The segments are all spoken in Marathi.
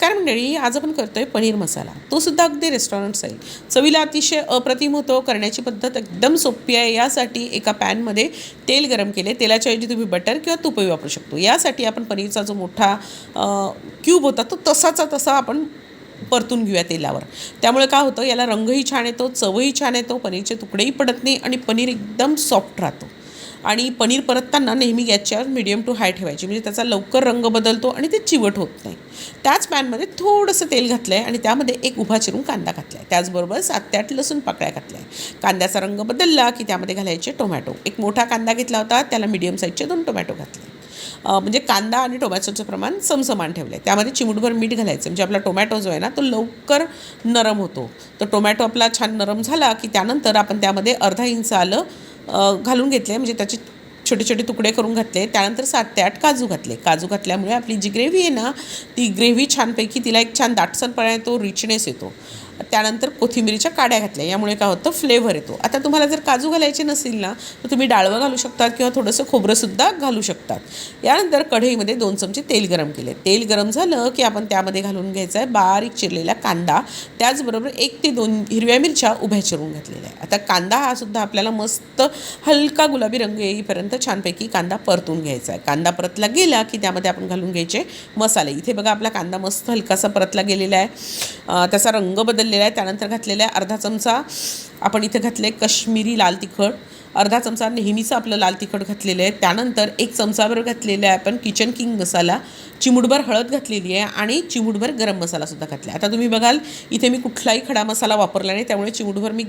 नमस्कार मंडळी आज आपण करतोय पनीर मसाला. तो सुद्धा अगदी रेस्टॉरंट साईल चवीला अतिशय अप्रतिम होतो करण्याची पद्धत एकदम सोपी आहे. यासाठी एका पॅनमध्ये तेल गरम केले. तेलाच्या ऐवजी तुम्ही बटर किंवा तुपही वापरू शकतो. यासाठी आपण पनीरचा जो मोठा क्यूब होता तो तसाचा तसा आपण परतून घेऊया तेलावर. त्यामुळे काय होतं याला रंगही छान येतो चवही छान येतो पनीरचे तुकडेही पडत नाही आणि पनीर एकदम सॉफ्ट राहतो. आणि पनीर परतताना नेहमी गॅसच्यावर मिडियम टू हाय ठेवायची. म्हणजे त्याचा लवकर रंग बदलतो आणि ते चिवट होत नाही. त्याच पॅनमध्ये थोडंसं तेल घातलं आहे आणि त्यामध्ये एक उभा चिरून कांदा घातला आहे त्याचबरोबर सात ते आठ लसूण पाकळ्या घातल्या आहे कांद्याचा रंग बदलला की त्यामध्ये घालायचे टोमॅटो एक मोठा कांदा घेतला होता त्याला मिडियम साईजचे दोन टोमॅटो घातले. म्हणजे कांदा आणि टोमॅटोचं प्रमाण समसमान ठेवलं आहे त्यामध्ये चिमूटभर मीठ घालायचं. म्हणजे आपला टोमॅटो जो आहे ना तो लवकर नरम होतो. तर टोमॅटो आपला छान नरम झाला की त्यानंतर आपण त्यामध्ये अर्धा इंच आलं घालून घेतले म्हणजे त्याचे छोटे छोटे तुकडे करून घातले. त्यानंतर सात ते आठ काजू घातले. काजू घातल्यामुळे आपली जी ग्रेव्ही आहे ना ती ग्रेव्ही छानपैकी तिला एक छान दाटसरपणा येतो रिचनेस येतो. त्यानंतर कोथिंबिरीच्या काड्या घातल्या. यामुळे काय होतं? फ्लेवर येतो. आता तुम्हाला जर काजू घालायचे नसेल ना तर तुम्ही डाळवं घालू शकतात किंवा थोडंसं खोबरंसुद्धा घालू शकतात. यानंतर कढईमध्ये दोन चमचे तेल गरम केले. तेल गरम झालं की आपण त्यामध्ये घालून घ्यायचं आहे बारीक चिरलेला कांदा. त्याचबरोबर एक ते दोन हिरव्या मिरच्या उभ्या चिरून घातलेल्या आहे आता कांदा हा सुद्धा आपल्याला मस्त हलका गुलाबी रंग येईपर्यंत छानपैकी कांदा परतून घ्यायचा आहे. कांदा परतला गेला की त्यामध्ये आपण घालून घ्यायचे मसाले. इथे बघा आपला कांदा मस्त हलकासा परतला गेलेला आहे. त्याचा रंग बदल घातलेला आहे. त्यानंतर घातलेला आहे अर्धा चमचा. आपण इथे घातले कश्मीरी लाल तिखट. अर्धा चमचा नेहमीचं आपलं लाल तिखट घातलेलं आहे. त्यानंतर एक चमचाभर घातलेलं आहे आपण किचन किंग मसाला. चिमूटभर हळद घातलेली आहे आणि चिमूटभर गरम मसालासुद्धा घातला आहे. आता तुम्ही बघाल इथे मी कुठलाही खडा मसाला वापरला नाही. त्यामुळे चिमूटभर मी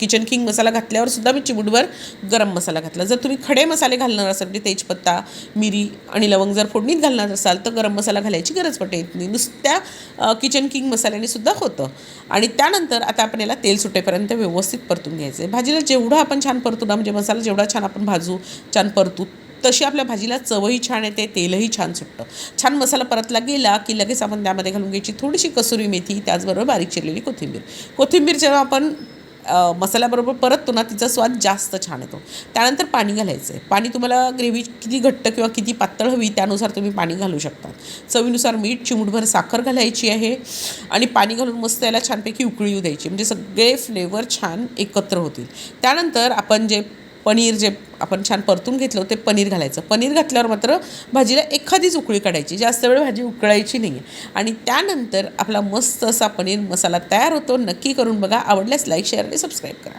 किचन किंग मसाला घातल्यावर सुद्धा मी चिमूटभर गरम मसाला घातला. जर तुम्ही खडे मसाले घालणार असाल म्हणजे तेजपत्ता मिरी आणि लवंग जर फोडणीत घालणार असाल तर गरम मसाला घालायची गरज पडते. नाही नुसत्या किचन किंग मसाल्याने सुद्धा होतं. आणि त्यानंतर आता आपण याला तेल सुटेपर्यंत व्यवस्थित परतून घ्यायचं आहे भाजीला जेवढं आपण छान परतू ना म्हणजे मसाला जेवढा छान आपण भाजू छान परतू तशी आपल्या भाजीला चवही छान येते तेलही छान सुटतं. छान मसाला परतला गेला की लगेच आपण त्यामध्ये घालून घ्यायची थोडीशी कसुरी मेथी त्याचबरोबर बारीक चिरलेली कोथिंबीर. कोथिंबीर जेव्हा आपण मसाल्याबरोबर मसाल्याबरोबर परततो ना तिचा स्वाद जास्त छान येतो. त्यानंतर पाणी घालायचं आहे पाणी तुम्हाला ग्रेव्ही किती घट्ट किंवा किती पातळ हवी त्यानुसार तुम्ही पाणी घालू शकता. चवीनुसार मीठ चिमूटभर साखर घालायची आहे आणि पाणी घालून मस्त याला छानपैकी उकळी येऊ द्यायची. म्हणजे सगळे फ्लेवर छान एकत्र होतील. त्यानंतर आपण जे पनीर जे आपण छान परतून घेतलं ते पनीर घालायचं. पनीर घातल्यावर मात्र भाजीला एखादीच उकळी काढायची. जास्त वेळ भाजी उकळायची नाही आहे आणि त्यानंतर आपला मस्त असा पनीर मसाला तयार होतो. नक्की करून बघा. आवडल्यास लाईक शेअर आणि सबस्क्राईब करा.